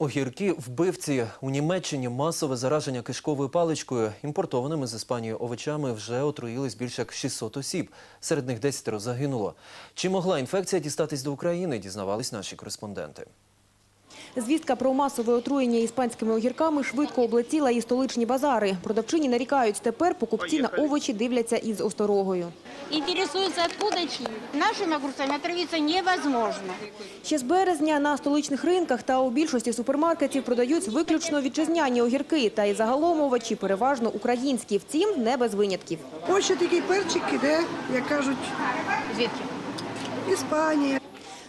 Огірки вбивці у Німеччині масове зараження кишковою паличкою. Імпортованими з Іспанії овочами вже отруїлись більше як 600 осіб. Серед них 10 загинуло. Чи могла інфекція дістатись до України, дізнавались наші кореспонденти. Звістка про масове отруєння іспанськими огірками швидко облетіла і столичні базари. Продавчині нарікають, тепер покупці на овочі дивляться із осторогою. Интересуется, откуда чьи. Нашими огурцами отравиться невозможно. Ще з березня на столичних ринках та у більшості супермаркетів продають виключно вітчизняні огірки. Та й загалом овочі переважно українські, втім не без винятків. Ось ще такий перчик іде, як кажуть, Звідки? Іспанія.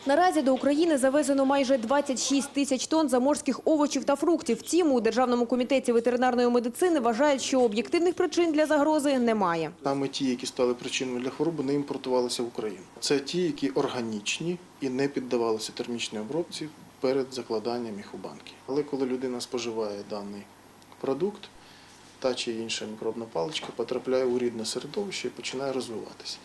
Наразі до України завезено майже 26 тисяч тонн заморських овочів та фруктів. Втім, у Державному комітеті ветеринарної медицини вважають, що об'єктивних причин для загрози немає. Саме ті, які стали причиною для хвороби, не імпортувалися в Україну. Це ті, які органічні і не піддавалися термічній обробці перед закладанням їх у банки. Але коли людина споживає даний продукт, та чи інша мікробна паличка потрапляє у рідне середовище і починає розвиватися.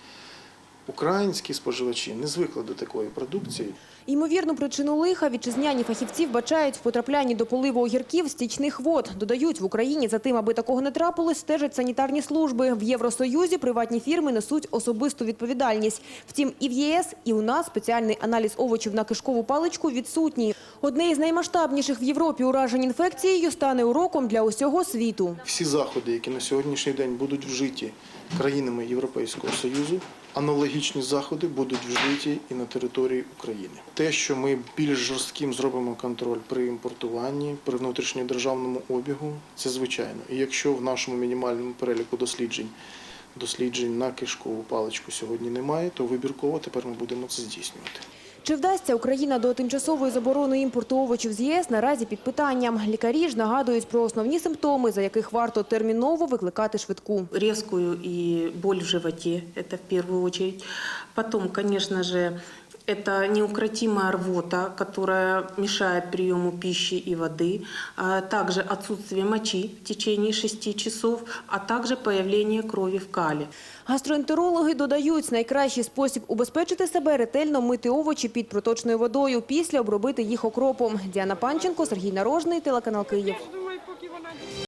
Українські споживачі не звикли до такої продукції. Ймовірну причину лиха вітчизняні фахівці вбачають в потраплянні до поливу огірків стічних вод. Додають, в Україні за тим, аби такого не трапилось, стежать санітарні служби. В Євросоюзі приватні фірми несуть особисту відповідальність. Втім, і в ЄС, і у нас спеціальний аналіз овочів на кишкову паличку відсутній. Одне із наймасштабніших в Європі уражень інфекцією стане уроком для усього світу. Всі заходи, які на сьогоднішній день будуть вжиті країнами Європейського Союзу, аналогічні заходи будуть вжиті і на території України. Те, що ми більш жорстким зробимо контроль при імпортуванні, при внутрішньодержавному обігу, це звичайно. І якщо в нашому мінімальному переліку досліджень досліджень на кишкову паличку сьогодні немає, то вибірково тепер ми будемо це здійснювати. Чи вдасться Україна до тимчасової заборони імпорту овочів з ЄС наразі під питанням. Лікарі ж нагадують про основні симптоми, за яких варто терміново викликати швидку. резкую и боль в животе, это в первую очередь. Потом, конечно же, это неукротимая рвота, которая мешает приему пищи и воды, а также отсутствие мочи в течение 6 часов, а также появление крови в кале. Гастроентерологи додають, найкращий спосіб убезпечити себе – ретельно мити овочі під проточною водою, після обробити їх окропом. Діана Панченко, Сергій Нарожний, телеканал Київ.